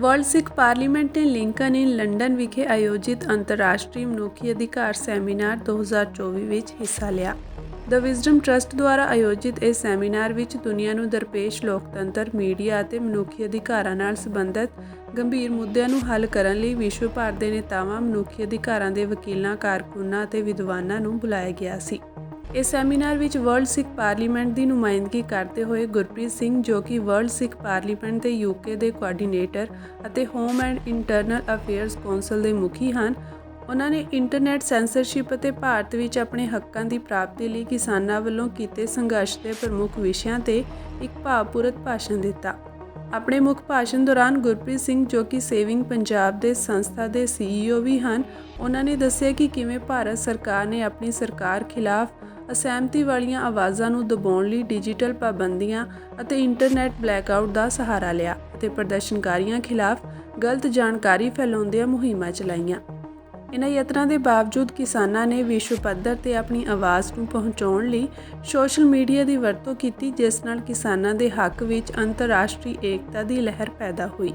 World Sikh parliament ਨੇ Lincoln ਇਨ London ਵਿਖੇ ਆਯੋਜਿਤ ਅੰਤਰਰਾਸ਼ਟਰੀ ਮਨੁੱਖੀ ਅਧਿਕਾਰ ਸੈਮੀਨਾਰ 2024 ਵਿੱਚ ਹਿੱਸਾ ਲਿਆ। ਦ ਵਿਜ਼ਡਮ ਟਰਸਟ ਦੁਆਰਾ ਆਯੋਜਿਤ ਇਸ ਸੈਮੀਨਾਰ ਵਿੱਚ ਦੁਨੀਆ ਨੂੰ ਦਰਪੇਸ਼ ਲੋਕਤੰਤਰ, ਮੀਡੀਆ ਅਤੇ ਮਨੁੱਖੀ ਅਧਿਕਾਰਾਂ ਨਾਲ ਸੰਬੰਧਿਤ ਗੰਭੀਰ ਮੁੱਦਿਆਂ ਨੂੰ ਹੱਲ ਕਰਨ ਲਈ ਵਿਸ਼ਵ ਭਰ ਦੇ ਨੇਤਾਵਾਂ, ਮਨੁੱਖੀ ਅਧਿਕਾਰਾਂ ਦੇ ਵਕੀਲਾਂ, ਕਾਰਕੁਨਾਂ ਅਤੇ ਵਿਦਵਾਨਾਂ ਨੂੰ ਬੁਲਾਇਆ ਗਿਆ ਸੀ। ਇਸ ਸੈਮੀਨਾਰ ਵਿੱਚ ਵਰਲਡ ਸਿੱਖ ਪਾਰਲੀਮੈਂਟ ਦੀ ਨੁਮਾਇੰਦਗੀ ਕਰਦੇ ਹੋਏ ਗੁਰਪ੍ਰੀਤ ਸਿੰਘ ਜੋ ਕਿ ਵਰਲਡ ਸਿੱਖ ਪਾਰਲੀਮੈਂਟ ਦੇ ਯੂਕੇ ਦੇ ਕੋਆਰਡੀਨੇਟਰ ਅਤੇ home and internal affairs council ਦੇ ਮੁਖੀ ਹਨ, ਉਹਨਾਂ ਨੇ ਇੰਟਰਨੈਟ ਸੈਂਸਰਸ਼ਿਪ ਅਤੇ ਭਾਰਤ ਵਿੱਚ ਆਪਣੇ ਹੱਕਾਂ ਦੀ ਪ੍ਰਾਪਤੀ ਲਈ ਕਿਸਾਨਾਂ ਵੱਲੋਂ ਕੀਤੇ ਸੰਘਰਸ਼ ਦੇ ਪ੍ਰਮੁੱਖ ਵਿਸ਼ਿਆਂ ਤੇ ਇੱਕ ਭਾਵਪੂਰਤ ਭਾਸ਼ਣ ਦਿੱਤਾ। ਆਪਣੇ ਮੁੱਖ ਭਾਸ਼ਣ ਦੌਰਾਨ ਗੁਰਪ੍ਰੀਤ ਸਿੰਘ ਜੋ ਕਿ ਸੇਵਿੰਗ ਪੰਜਾਬ ਦੇ ਸੰਸਥਾ ਦੇ ਸੀਈਓ ਵੀ ਹਨ, ਉਹਨਾਂ ਨੇ ਦੱਸਿਆ ਕਿ ਕਿਵੇਂ ਭਾਰਤ ਸਰਕਾਰ ਨੇ ਆਪਣੀ ਸਰਕਾਰ ਖਿਲਾਫ ਅਸਹਿਮਤੀ ਵਾਲੀਆਂ ਆਵਾਜ਼ਾਂ ਨੂੰ ਦਬਾਉਣ ਲਈ ਡਿਜੀਟਲ ਪਾਬੰਦੀਆਂ ਅਤੇ ਇੰਟਰਨੈਟ ਬਲੈਕਆਊਟ ਦਾ ਸਹਾਰਾ ਲਿਆ ਅਤੇ ਪ੍ਰਦਰਸ਼ਨਕਾਰੀਆਂ ਖਿਲਾਫ ਗਲਤ ਜਾਣਕਾਰੀ ਫੈਲਾਉਂਦਿਆਂ ਮੁਹਿੰਮਾਂ ਚਲਾਈਆਂ। ਇਨ੍ਹਾਂ ਯਤਨਾਂ ਦੇ ਬਾਵਜੂਦ ਕਿਸਾਨਾਂ ਨੇ ਵਿਸ਼ਵ ਪੱਧਰ ਤੇ ਆਪਣੀ ਆਵਾਜ਼ ਨੂੰ ਪਹੁੰਚਾਉਣ ਲਈ ਸੋਸ਼ਲ ਮੀਡੀਆ ਦੀ ਵਰਤੋਂ ਕੀਤੀ, ਜਿਸ ਨਾਲ ਕਿਸਾਨਾਂ ਦੇ ਹੱਕ ਵਿੱਚ ਅੰਤਰਰਾਸ਼ਟਰੀ ਏਕਤਾ ਦੀ ਲਹਿਰ ਪੈਦਾ ਹੋਈ।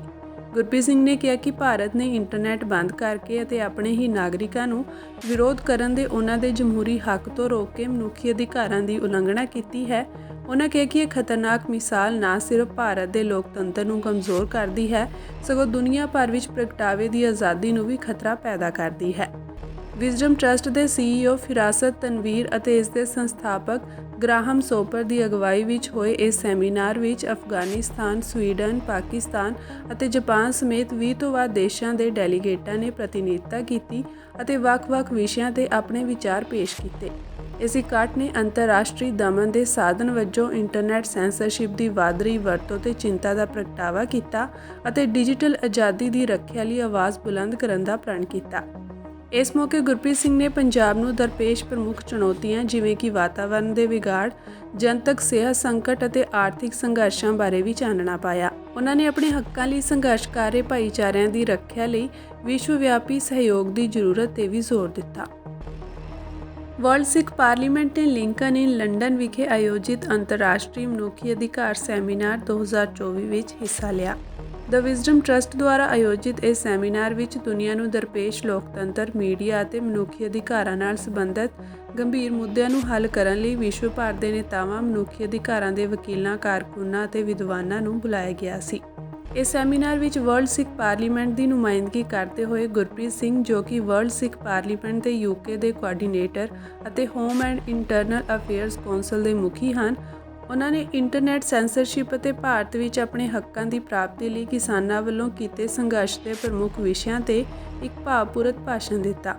ਗੁਰਪ੍ਰੀਤ ਸਿੰਘ ਨੇ ਕਿਹਾ ਕਿ ਭਾਰਤ ਨੇ ਇੰਟਰਨੈਟ ਬੰਦ ਕਰਕੇ ਅਤੇ ਆਪਣੇ ਹੀ ਨਾਗਰਿਕਾਂ ਨੂੰ ਵਿਰੋਧ ਕਰਨ ਦੇ ਉਹਨਾਂ ਦੇ ਜਮਹੂਰੀ ਹੱਕ ਤੋਂ ਰੋਕ ਕੇ ਮਨੁੱਖੀ ਅਧਿਕਾਰਾਂ ਦੀ ਉਲੰਘਣਾ ਕੀਤੀ ਹੈ। ਉਹਨਾਂ ਕਿਹਾ ਕਿ ਇਹ ਖਤਰਨਾਕ ਮਿਸਾਲ ਨਾ ਸਿਰਫ ਭਾਰਤ ਦੇ ਲੋਕਤੰਤਰ ਨੂੰ ਕਮਜ਼ੋਰ ਕਰਦੀ ਹੈ, ਸਗੋਂ ਦੁਨੀਆ ਭਰ ਵਿੱਚ ਪ੍ਰਗਟਾਵੇ ਦੀ ਆਜ਼ਾਦੀ ਨੂੰ ਵੀ ਖਤਰਾ ਪੈਦਾ ਕਰਦੀ ਹੈ। ਵਿਜ਼ਡਮ ਟਰਸਟ ਦੇ ਸੀਈਓ ਫਿਰਾਸਤ ਤਨਵੀਰ ਅਤੇ ਇਸ ਦੇ ਸੰਸਥਾਪਕ ਗ੍ਰਾਹਮ ਸੋਪਰ ਦੀ ਅਗਵਾਈ ਵਿੱਚ ਹੋਏ ਇਸ ਸੈਮੀਨਾਰ ਵਿੱਚ ਅਫਗਾਨਿਸਤਾਨ, ਸਵੀਡਨ, ਪਾਕਿਸਤਾਨ ਅਤੇ ਜਾਪਾਨ ਸਮੇਤ 20 ਤੋਂ ਵੱਧ ਦੇਸ਼ਾਂ ਦੇ ਡੈਲੀਗੇਟਾਂ ਨੇ ਪ੍ਰਤੀਨਿਧਤਾ ਕੀਤੀ ਅਤੇ ਵੱਖ-ਵੱਖ ਵਿਸ਼ਿਆਂ ਤੇ ਆਪਣੇ ਵਿਚਾਰ ਪੇਸ਼ ਕੀਤੇ। ਇਸ ਇਕੱਠ ਨੇ ਅੰਤਰਰਾਸ਼ਟਰੀ ਦਮਨ ਦੇ ਸਾਧਨ ਵਜੋਂ ਇੰਟਰਨੈਟ ਸੈਂਸਰਸ਼ਿਪ ਦੀ ਵਧ ਰਹੀ ਵਰਤੋਂ ਤੇ ਚਿੰਤਾ ਦਾ ਪ੍ਰਗਟਾਵਾ ਕੀਤਾ ਅਤੇ ਡਿਜੀਟਲ ਆਜ਼ਾਦੀ ਦੀ ਰੱਖਿਆ ਲਈ ਆਵਾਜ਼ ਬੁਲੰਦ ਕਰਨ ਦਾ ਪ੍ਰਣ ਕੀਤਾ। ਇਸ ਮੌਕੇ ਗੁਰਪ੍ਰੀਤ ਸਿੰਘ ਨੇ ਪੰਜਾਬ ਨੂੰ ਦਰਪੇਸ਼ ਪ੍ਰਮੁੱਖ ਚੁਣੌਤੀਆਂ ਜਿਵੇਂ ਕਿ ਵਾਤਾਵਰਣ ਦੇ ਵਿਗਾੜ, ਜਨਤਕ ਸਿਹਤ ਸੰਕਟ ਅਤੇ ਆਰਥਿਕ ਸੰਘਰਸ਼ਾਂ ਬਾਰੇ ਵੀ ਚਾਨਣਾ ਪਾਇਆ। ਉਹਨਾਂ ਨੇ ਆਪਣੇ ਹੱਕਾਂ ਲਈ ਸੰਘਰਸ਼ ਕਰ ਰਹੇ ਭਾਈਚਾਰਿਆਂ ਦੀ ਰੱਖਿਆ ਲਈ ਵਿਸ਼ਵ ਵਿਆਪੀ ਸਹਿਯੋਗ ਦੀ ਜ਼ਰੂਰਤ ਤੇ ਵੀ ਜ਼ੋਰ ਦਿੱਤਾ। ਵਰਲਡ ਸਿੱਖ ਪਾਰਲੀਮੈਂਟ ਨੇ ਲਿੰਕਨ ਇਨ ਲੰਡਨ ਵਿਖੇ ਆਯੋਜਿਤ ਅੰਤਰਰਾਸ਼ਟਰੀ ਮਨੁੱਖੀ ਅਧਿਕਾਰ ਸੈਮੀਨਾਰ 2024 ਵਿੱਚ ਹਿੱਸਾ ਲਿਆ। ਦ ਵਿਜ਼ਡਮ ਟਰਸਟ ਦੁਆਰਾ ਆਯੋਜਿਤ ਇਸ ਸੈਮੀਨਾਰ ਵਿੱਚ ਦੁਨੀਆ ਨੂੰ ਦਰਪੇਸ਼ ਲੋਕਤੰਤਰ, ਮੀਡੀਆ ਅਤੇ ਮਨੁੱਖੀ ਅਧਿਕਾਰਾਂ ਨਾਲ ਸੰਬੰਧਿਤ ਗੰਭੀਰ ਮੁੱਦਿਆਂ ਨੂੰ ਹੱਲ ਕਰਨ ਲਈ ਵਿਸ਼ਵ ਭਰ ਦੇ ਨੇਤਾਵਾਂ, ਮਨੁੱਖੀ ਅਧਿਕਾਰਾਂ ਦੇ ਵਕੀਲਾਂ, ਕਾਰਕੁਨਾਂ ਅਤੇ ਵਿਦਵਾਨਾਂ ਨੂੰ ਬੁਲਾਇਆ ਗਿਆ ਸੀ। ਇਸ ਸੈਮੀਨਾਰ ਵਿੱਚ ਵਰਲਡ ਸਿੱਖ ਪਾਰਲੀਮੈਂਟ ਦੀ ਨੁਮਾਇੰਦਗੀ ਕਰਦੇ ਹੋਏ ਗੁਰਪ੍ਰੀਤ ਸਿੰਘ ਜੋ ਕਿ ਵਰਲਡ ਸਿੱਖ ਪਾਰਲੀਮੈਂਟ ਦੇ ਯੂਕੇ ਦੇ ਕੋਆਰਡੀਨੇਟਰ ਅਤੇ home and internal affairs council ਦੇ ਮੁਖੀ ਹਨ ਉਹਨਾਂ ਨੇ ਇੰਟਰਨੈਟ ਸੈਂਸਰਸ਼ਿਪ ਅਤੇ ਭਾਰਤ ਵਿੱਚ ਆਪਣੇ ਹੱਕਾਂ ਦੀ ਪ੍ਰਾਪਤੀ ਲਈ ਕਿਸਾਨਾਂ ਵੱਲੋਂ ਕੀਤੇ ਸੰਘਰਸ਼ ਦੇ ਪ੍ਰਮੁੱਖ ਵਿਸ਼ਿਆਂ ਤੇ ਇੱਕ ਭਾਵਪੂਰਤ ਭਾਸ਼ਣ ਦਿੱਤਾ।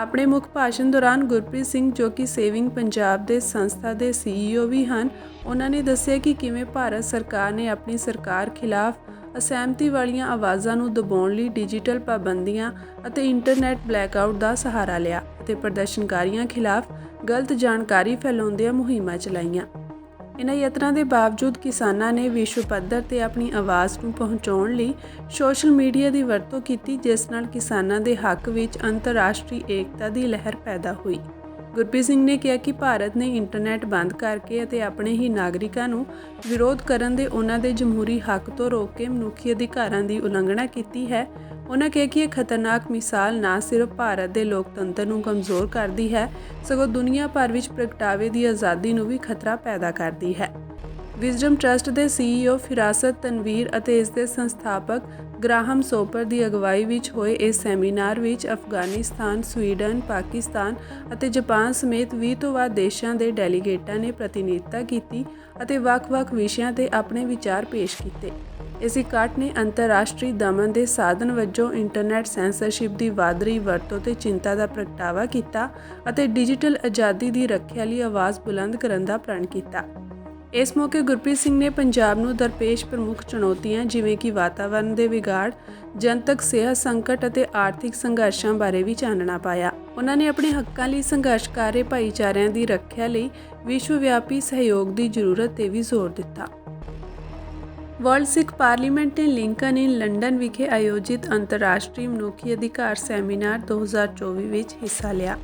ਆਪਣੇ ਮੁੱਖ ਭਾਸ਼ਣ ਦੌਰਾਨ ਗੁਰਪ੍ਰੀਤ ਸਿੰਘ ਜੋ ਕਿ ਸੇਵਿੰਗ ਪੰਜਾਬ ਦੇ ਸੰਸਥਾ ਦੇ ਸੀਈਓ ਵੀ ਹਨ, ਉਹਨਾਂ ਨੇ ਦੱਸਿਆ ਕਿ ਕਿਵੇਂ ਭਾਰਤ ਸਰਕਾਰ ਨੇ ਆਪਣੀ ਸਰਕਾਰ ਖਿਲਾਫ ਅਸਹਿਮਤੀ ਵਾਲੀਆਂ ਆਵਾਜ਼ਾਂ ਨੂੰ ਦਬਾਉਣ ਲਈ ਡਿਜੀਟਲ ਪਾਬੰਦੀਆਂ ਅਤੇ ਇੰਟਰਨੈਟ ਬਲੈਕਆਊਟ ਦਾ ਸਹਾਰਾ ਲਿਆ ਅਤੇ ਪ੍ਰਦਰਸ਼ਨਕਾਰੀਆਂ ਖਿਲਾਫ ਗਲਤ ਜਾਣਕਾਰੀ ਫੈਲਾਉਂਦਿਆਂ ਮੁਹਿੰਮਾਂ ਚਲਾਈਆਂ। ਇਨ੍ਹਾਂ ਯਤਨਾਂ ਦੇ ਬਾਵਜੂਦ ਕਿਸਾਨਾਂ ਨੇ ਵਿਸ਼ਵ ਪੱਧਰ ਤੇ ਆਪਣੀ ਆਵਾਜ਼ ਨੂੰ ਪਹੁੰਚਾਉਣ ਲਈ ਸੋਸ਼ਲ ਮੀਡੀਆ ਦੀ ਵਰਤੋਂ ਕੀਤੀ, ਜਿਸ ਨਾਲ ਕਿਸਾਨਾਂ ਦੇ ਹੱਕ ਵਿੱਚ ਅੰਤਰਰਾਸ਼ਟਰੀ ਏਕਤਾ ਦੀ ਲਹਿਰ ਪੈਦਾ ਹੋਈ। ਗੁਰਪ੍ਰੀਤ ਸਿੰਘ ਨੇ ਕਿਹਾ ਕਿ ਭਾਰਤ ਨੇ ਇੰਟਰਨੈਟ ਬੰਦ ਕਰਕੇ ਅਤੇ ਆਪਣੇ ਹੀ ਨਾਗਰਿਕਾਂ ਨੂੰ ਵਿਰੋਧ ਕਰਨ ਦੇ ਉਹਨਾਂ ਦੇ ਜਮਹੂਰੀ ਹੱਕ ਤੋਂ ਰੋਕ ਕੇ ਮਨੁੱਖੀ ਅਧਿਕਾਰਾਂ ਦੀ ਉਲੰਘਣਾ ਕੀਤੀ ਹੈ। ਉਹਨਾਂ ਕਿਹਾ ਕਿ ਇਹ ਖਤਰਨਾਕ ਮਿਸਾਲ ਨਾ ਸਿਰਫ ਭਾਰਤ ਦੇ ਲੋਕਤੰਤਰ ਨੂੰ ਕਮਜ਼ੋਰ ਕਰਦੀ ਹੈ ਸਗੋਂ ਦੁਨੀਆ ਭਰ ਵਿੱਚ ਪ੍ਰਗਟਾਵੇ ਦੀ ਆਜ਼ਾਦੀ ਨੂੰ ਵੀ ਖਤਰਾ ਪੈਦਾ ਕਰਦੀ ਹੈ। ਵਿਜ਼ਡਮ ਟਰਸਟ ਦੇ ਸੀਈਓ ਫਿਰਾਸਤ ਤਨਵੀਰ ਅਤੇ ਇਸ ਦੇ ਸੰਸਥਾਪਕ ਗ੍ਰਾਹਮ ਸੋਪਰ ਦੀ ਅਗਵਾਈ ਵਿੱਚ ਹੋਏ ਇਸ ਸੈਮੀਨਾਰ ਵਿੱਚ ਅਫਗਾਨਿਸਤਾਨ, ਸਵੀਡਨ, ਪਾਕਿਸਤਾਨ ਅਤੇ ਜਾਪਾਨ ਸਮੇਤ 20 ਤੋਂ ਵੱਧ ਦੇਸ਼ਾਂ ਦੇ ਡੈਲੀਗੇਟਾਂ ਨੇ ਪ੍ਰਤੀਨਿਧਤਾ ਕੀਤੀ ਅਤੇ ਵੱਖ-ਵੱਖ ਵਿਸ਼ਿਆਂ ਤੇ ਆਪਣੇ ਵਿਚਾਰ ਪੇਸ਼ ਕੀਤੇ। ਇਸ ਇਕੱਠ ਨੇ ਅੰਤਰਰਾਸ਼ਟਰੀ ਦਮਨ ਦੇ ਸਾਧਨ ਵਜੋਂ ਇੰਟਰਨੈਟ ਸੈਂਸਰਸ਼ਿਪ ਦੀ ਵਧ ਰਹੀ ਵਰਤੋਂ ਤੇ ਚਿੰਤਾ ਦਾ ਪ੍ਰਗਟਾਵਾ ਕੀਤਾ ਅਤੇ ਡਿਜੀਟਲ ਆਜ਼ਾਦੀ ਦੀ ਰੱਖਿਆ ਲਈ ਆਵਾਜ਼ ਬੁਲੰਦ ਕਰਨ ਦਾ ਪ੍ਰਣ ਕੀਤਾ। ਇਸ ਮੌਕੇ ਗੁਰਪ੍ਰੀਤ ਸਿੰਘ ਨੇ ਪੰਜਾਬ ਨੂੰ ਦਰਪੇਸ਼ ਪ੍ਰਮੁੱਖ ਚੁਣੌਤੀਆਂ ਜਿਵੇਂ ਕਿ ਵਾਤਾਵਰਣ ਦੇ ਵਿਗਾੜ, ਜਨਤਕ ਸਿਹਤ ਸੰਕਟ ਅਤੇ ਆਰਥਿਕ ਸੰਘਰਸ਼ਾਂ ਬਾਰੇ ਵੀ ਚਾਨਣਾ ਪਾਇਆ। ਉਹਨਾਂ ਨੇ ਆਪਣੇ ਹੱਕਾਂ ਲਈ ਸੰਘਰਸ਼ ਕਰ ਰਹੇ ਭਾਈਚਾਰਿਆਂ ਦੀ ਰੱਖਿਆ ਲਈ ਵਿਸ਼ਵ ਵਿਆਪੀ ਸਹਿਯੋਗ ਦੀ ਜ਼ਰੂਰਤ ਤੇ ਵੀ ਜ਼ੋਰ ਦਿੱਤਾ। ਵਰਲਡ ਸਿੱਖ ਪਾਰਲੀਮੈਂਟ ਨੇ ਲਿੰਕਨ ਇਨ ਲੰਡਨ ਵਿਖੇ ਆਯੋਜਿਤ ਅੰਤਰਰਾਸ਼ਟਰੀ ਮਨੁੱਖੀ ਅਧਿਕਾਰ ਸੈਮੀਨਾਰ 2024 ਵਿੱਚ ਹਿੱਸਾ ਲਿਆ।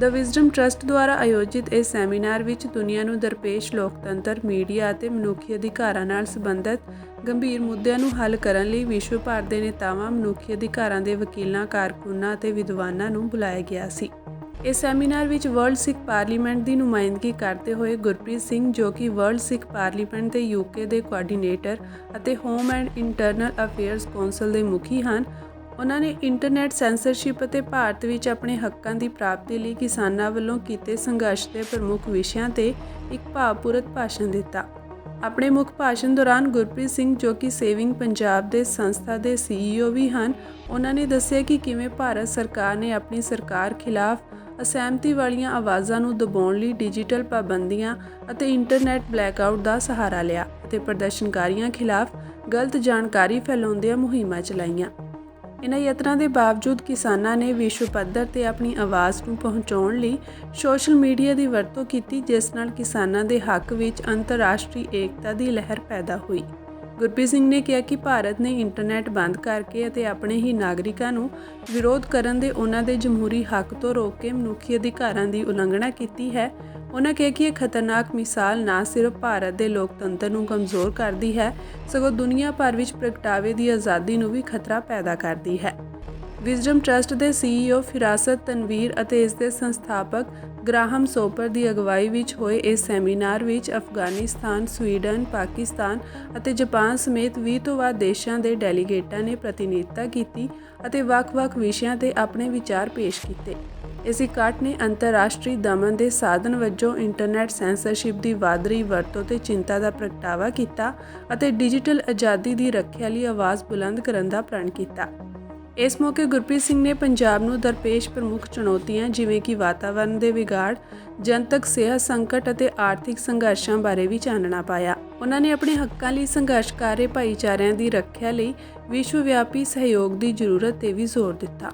ਦ ਵਿਜ਼ਡਮ ਟਰਸਟ ਦੁਆਰਾ ਆਯੋਜਿਤ ਇਸ ਸੈਮੀਨਾਰ ਵਿੱਚ ਦੁਨੀਆ ਨੂੰ ਦਰਪੇਸ਼ ਲੋਕਤੰਤਰ, ਮੀਡੀਆ ਅਤੇ ਮਨੁੱਖੀ ਅਧਿਕਾਰਾਂ ਨਾਲ ਸੰਬੰਧਿਤ ਗੰਭੀਰ ਮੁੱਦਿਆਂ ਨੂੰ ਹੱਲ ਕਰਨ ਲਈ ਵਿਸ਼ਵ ਭਰ ਦੇ ਨੇਤਾਵਾਂ ਮਨੁੱਖੀ ਅਧਿਕਾਰਾਂ ਦੇ ਵਕੀਲਾਂ, ਕਾਰਕੁਨਾਂ ਅਤੇ ਵਿਦਵਾਨਾਂ ਨੂੰ ਬੁਲਾਇਆ ਗਿਆ ਸੀ ਇਸ ਸੈਮੀਨਾਰ ਵਿੱਚ ਵਰਲਡ ਸਿੱਖ ਪਾਰਲੀਮੈਂਟ ਦੀ ਨੁਮਾਇੰਦਗੀ ਕਰਦੇ ਹੋਏ ਗੁਰਪ੍ਰੀਤ ਸਿੰਘ ਜੋ ਕਿ ਵਰਲਡ ਸਿੱਖ ਪਾਰਲੀਮੈਂਟ ਦੇ ਯੂਕੇ ਦੇ ਕੋਆਰਡੀਨੇਟਰ ਅਤੇ home and internal affairs council ਦੇ ਮੁਖੀ ਹਨ, ਉਹਨਾਂ ਨੇ ਇੰਟਰਨੈਟ ਸੈਂਸਰਸ਼ਿਪ ਅਤੇ ਭਾਰਤ ਵਿੱਚ ਆਪਣੇ ਹੱਕਾਂ ਦੀ ਪ੍ਰਾਪਤੀ ਲਈ ਕਿਸਾਨਾਂ ਵੱਲੋਂ ਕੀਤੇ ਸੰਘਰਸ਼ ਦੇ ਪ੍ਰਮੁੱਖ ਵਿਸ਼ਿਆਂ ਤੇ ਇੱਕ ਭਾਵਪੂਰਤ ਭਾਸ਼ਣ ਦਿੱਤਾ। ਆਪਣੇ ਮੁੱਖ ਭਾਸ਼ਣ ਦੌਰਾਨ ਗੁਰਪ੍ਰੀਤ ਸਿੰਘ ਜੋ ਕਿ ਸੇਵਿੰਗ ਪੰਜਾਬ ਦੇ ਸੰਸਥਾ ਦੇ ਸੀਈਓ ਵੀ ਹਨ, ਉਹਨਾਂ ਨੇ ਦੱਸਿਆ ਕਿ ਕਿਵੇਂ ਭਾਰਤ ਸਰਕਾਰ ਨੇ ਆਪਣੀ ਸਰਕਾਰ ਖਿਲਾਫ ਅਸਹਿਮਤੀ ਵਾਲੀਆਂ ਆਵਾਜ਼ਾਂ ਨੂੰ ਦਬਾਉਣ ਲਈ ਡਿਜੀਟਲ ਪਾਬੰਦੀਆਂ ਅਤੇ ਇੰਟਰਨੈਟ ਬਲੈਕਆਊਟ ਦਾ ਸਹਾਰਾ ਲਿਆ ਅਤੇ ਪ੍ਰਦਰਸ਼ਨਕਾਰੀਆਂ ਖਿਲਾਫ ਗਲਤ ਜਾਣਕਾਰੀ ਫੈਲਾਉਂਦਿਆਂ ਮੁਹਿੰਮਾਂ ਚਲਾਈਆਂ। ਇਹਨਾਂ ਯਤਨਾਂ ਦੇ ਬਾਵਜੂਦ ਕਿਸਾਨਾਂ ਨੇ ਵਿਸ਼ਵ ਪੱਧਰ ਤੇ ਆਪਣੀ ਆਵਾਜ਼ ਨੂੰ ਪਹੁੰਚਾਉਣ ਲਈ ਸੋਸ਼ਲ ਮੀਡੀਆ ਦੀ ਵਰਤੋਂ ਕੀਤੀ, ਜਿਸ ਨਾਲ ਕਿਸਾਨਾਂ ਦੇ ਹੱਕ ਵਿੱਚ ਅੰਤਰਰਾਸ਼ਟਰੀ ਏਕਤਾ ਦੀ ਲਹਿਰ ਪੈਦਾ ਹੋਈ। ਗੁਰਪ੍ਰੀਤ ਸਿੰਘ ਨੇ ਕਿਹਾ ਕਿ ਭਾਰਤ ਨੇ ਇੰਟਰਨੈਟ ਬੰਦ ਕਰਕੇ ਅਤੇ ਆਪਣੇ ਹੀ ਨਾਗਰਿਕਾਂ ਨੂੰ ਵਿਰੋਧ ਕਰਨ ਦੇ ਉਹਨਾਂ ਦੇ ਜਮਹੂਰੀ ਹੱਕ ਤੋਂ ਰੋਕ ਕੇ ਮਨੁੱਖੀ ਅਧਿਕਾਰਾਂ ਦੀ ਉਲੰਘਣਾ ਕੀਤੀ ਹੈ। ਉਹਨਾਂ ਕਿਹਾ ਕਿ ਇਹ ਖਤਰਨਾਕ ਮਿਸਾਲ ਨਾ ਸਿਰਫ ਭਾਰਤ ਦੇ ਲੋਕਤੰਤਰ ਨੂੰ ਕਮਜ਼ੋਰ ਕਰਦੀ ਹੈ, ਸਗੋਂ ਦੁਨੀਆ ਭਰ ਵਿੱਚ ਪ੍ਰਗਟਾਵੇ ਦੀ ਆਜ਼ਾਦੀ ਨੂੰ ਵੀ ਖਤਰਾ ਪੈਦਾ ਕਰਦੀ ਹੈ। ਵਿਜ਼ਡਮ ਟਰਸਟ ਦੇ ਸੀਈਓ ਫਿਰਾਸਤ ਤਨਵੀਰ ਅਤੇ ਇਸ ਦੇ ਸੰਸਥਾਪਕ ਗ੍ਰਾਹਮ ਸੋਪਰ ਦੀ ਅਗਵਾਈ ਵਿੱਚ ਹੋਏ ਇਸ ਸੈਮੀਨਾਰ ਵਿੱਚ ਅਫਗਾਨਿਸਤਾਨ, ਸਵੀਡਨ, ਪਾਕਿਸਤਾਨ ਅਤੇ ਜਾਪਾਨ ਸਮੇਤ 20 ਤੋਂ ਵੱਧ ਦੇਸ਼ਾਂ ਦੇ ਡੈਲੀਗੇਟਾਂ ਨੇ ਪ੍ਰਤੀਨਿਧਤਾ ਕੀਤੀ ਅਤੇ ਵੱਖ-ਵੱਖ ਵਿਸ਼ਿਆਂ ਤੇ ਆਪਣੇ ਵਿਚਾਰ ਪੇਸ਼ ਕੀਤੇ। ਇਸ ਇਕੱਠ ਨੇ ਅੰਤਰਰਾਸ਼ਟਰੀ ਦਮਨ ਦੇ ਸਾਧਨ ਵਜੋਂ ਇੰਟਰਨੈਟ ਸੈਂਸਰਸ਼ਿਪ ਦੀ ਵਧ ਰਹੀ ਵਰਤੋਂ ਤੇ ਚਿੰਤਾ ਦਾ ਪ੍ਰਗਟਾਵਾ ਕੀਤਾ ਅਤੇ ਡਿਜੀਟਲ ਆਜ਼ਾਦੀ ਦੀ ਰੱਖਿਆ ਲਈ ਆਵਾਜ਼ ਬੁਲੰਦ ਕਰਨ ਦਾ ਪ੍ਰਣ ਕੀਤਾ। ਇਸ ਮੌਕੇ ਗੁਰਪ੍ਰੀਤ ਸਿੰਘ ਨੇ ਪੰਜਾਬ ਨੂੰ ਦਰਪੇਸ਼ ਪ੍ਰਮੁੱਖ ਚੁਣੌਤੀਆਂ ਜਿਵੇਂ ਕਿ ਵਾਤਾਵਰਣ ਦੇ ਵਿਗਾੜ, ਜਨਤਕ ਸਿਹਤ ਸੰਕਟ ਅਤੇ ਆਰਥਿਕ ਸੰਘਰਸ਼ਾਂ ਬਾਰੇ ਵੀ ਚਾਨਣਾ ਪਾਇਆ। ਉਹਨਾਂ ਨੇ ਆਪਣੇ ਹੱਕਾਂ ਲਈ ਸੰਘਰਸ਼ ਕਰ ਰਹੇ ਭਾਈਚਾਰਿਆਂ ਦੀ ਰੱਖਿਆ ਲਈ ਵਿਸ਼ਵ ਵਿਆਪੀ ਸਹਿਯੋਗ ਦੀ ਜ਼ਰੂਰਤ ਤੇ ਵੀ ਜ਼ੋਰ ਦਿੱਤਾ।